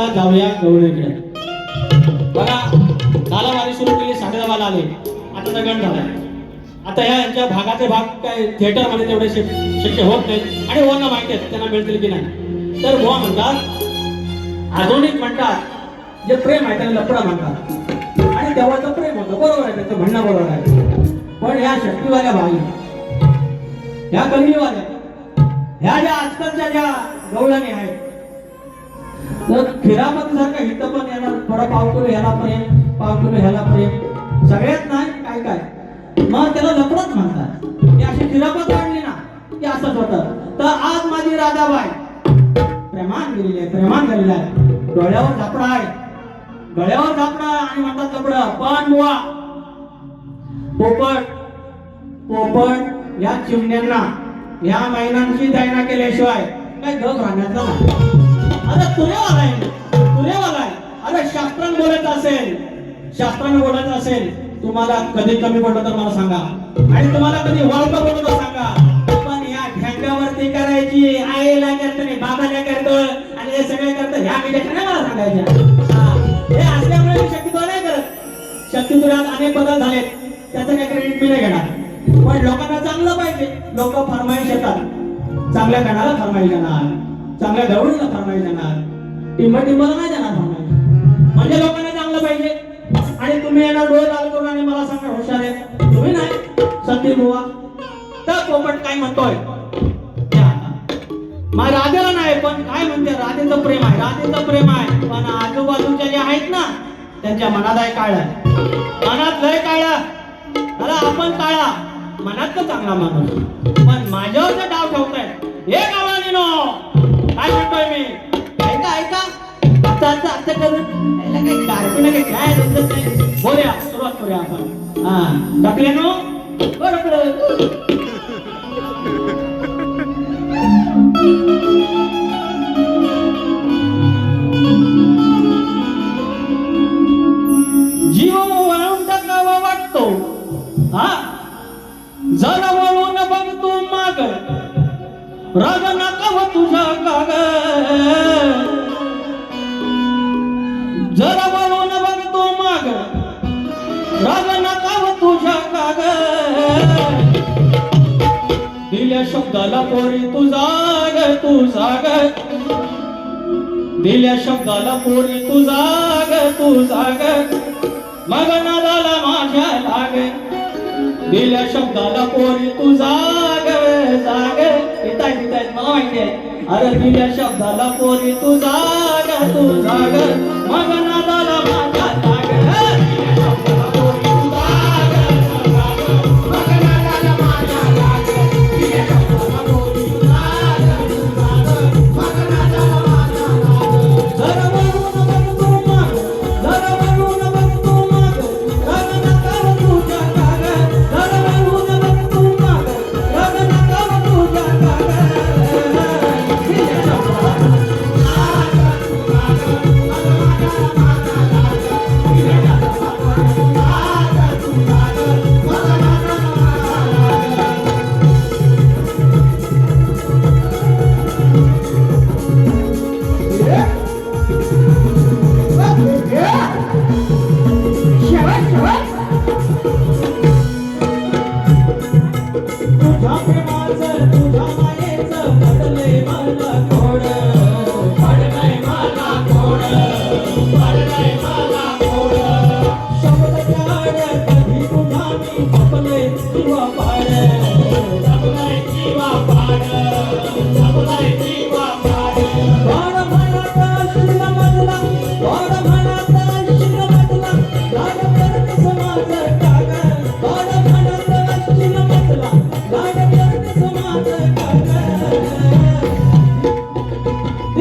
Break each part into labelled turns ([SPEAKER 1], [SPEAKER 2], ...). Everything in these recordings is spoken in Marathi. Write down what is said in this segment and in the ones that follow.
[SPEAKER 1] आता जाऊया गवळीकडे बघा तालावारी सुरू केली साडेदहाला आले. आता दगड झालाय. आता ह्या यांच्या भागाचे भाग काय थिएटरमध्ये तेवढे शक्य होत नाहीत. आणि हो ओना माहिती आहेत त्यांना मिळतील की नाही. तर बुवा म्हणतात आधुनिक म्हणतात जे प्रेम आहे त्याला लपडा म्हणतात. आणि देवाचं प्रेम होतं बरोबर आहे त्याचं म्हणणं बरोबर आहे. पण ह्या शक्तीवाल्या बाई ह्या कमीवाल्या ह्या ज्या आजकालच्या ज्या गवळणी आहेत तर जर का हित पण येणार थोडा पाव किलो ह्याला प्रेम पाव किलो ह्याला प्रेम. सगळ्यात नाही काय काय? मग त्याला लपडच म्हणतात. की अशी खिरापत काढली ना की असंच होतं. तर आज माझी राधाबाई प्रेमान गेलेली आहे प्रेमान गेलेला आहे. डोळ्यावर झापडा आहे. गळ्यावर झापडा आणि म्हणतात लपड पण बुवा पोपट पोपट या चिमण्यांना या महिलांची दैना केल्याशिवाय काही गप राहण्याचा नाही. अरे तुरेवाला आहे तुरेवाला आहे अरे शास्त्रांत बोलायचं असेल शास्त्राने बोलायचं असेल तुम्हाला कधी कमी पडलं तर मला सांगा. आणि तुम्हाला कधी वाळक पडलं तर सांगा. पण या ढेंगावरती करायची आईला करतो नाही बाबाला करतो आणि हे सगळे करतो ह्या मी नाही मला सांगायच्या. हा. हे असल्यामुळे मी शक्यतो नाही करत. शक्तित्वात अनेक बदल झालेत. त्याचं काही क्रेडिट मी नाही घेणार. पण लोकांना चांगलं पाहिजे. लोक फरमाईश येतात. चांगल्या गाण्याला फरमाईश येणार. चांगल्या गवळीला थांबायला देणार टिंब टिंबला नाही देणार फरमाईश म्हणजे लोकांना चांगलं पाहिजे. आणि तुम्ही येणार डोळे लाल करून आणि मला सांगा हुशार आहे. तुम्ही नाही. सत्य बुवा. तर पोपट काय म्हणतोय? त्या मग राधेला नाही पण काय म्हणते? राधेचं प्रेम आहे. राधेचं प्रेम आहे. पण आजूबाजूच्या जे आहेत ना त्यांच्या मनात आहे काळा. मनात लय काळा. अरे आपण काळा. मनात तर चांगला माणूस. पण माझ्यावर डाव ठेवताय हे गावाने नो. काय म्हणतोय मी. ऐका ऐका. आता आता आता करून याला काही नाही काय समजत नाही बोलूया सुरुवात करूया आपण. हा. टाकले नो बरोबर. राग नका व तुझा काग जरा वळून माग राग नका व तुझा काग दिल्या शब्दाला पोरी तू जाग तू जाग. दिल्या शब्दाला पोरी तू जाग तू जाग. मग माझ्या लागे. दिल्या शब्दाला पोरी तू जाग जाग. माहिती आहे. अरे या शब्दाला पोरी तू जाग तू जाग. मग माझ्या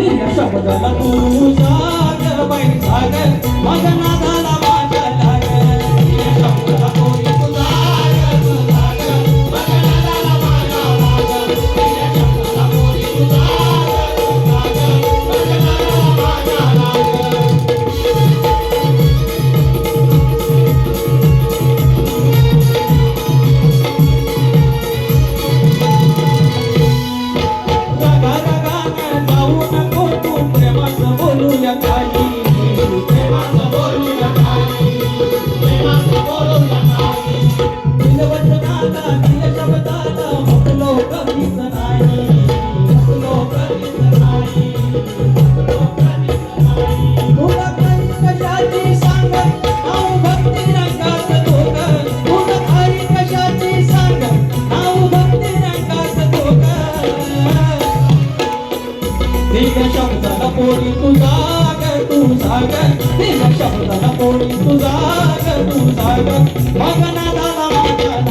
[SPEAKER 1] दिल्या बाई माझ्या नादाला माझ्या लागल. शब्द कोणी शब्दाला पोरी तुझा ग तू सागर तिला शब्दाला पोरी तुझा ग तू सागर मगना दादा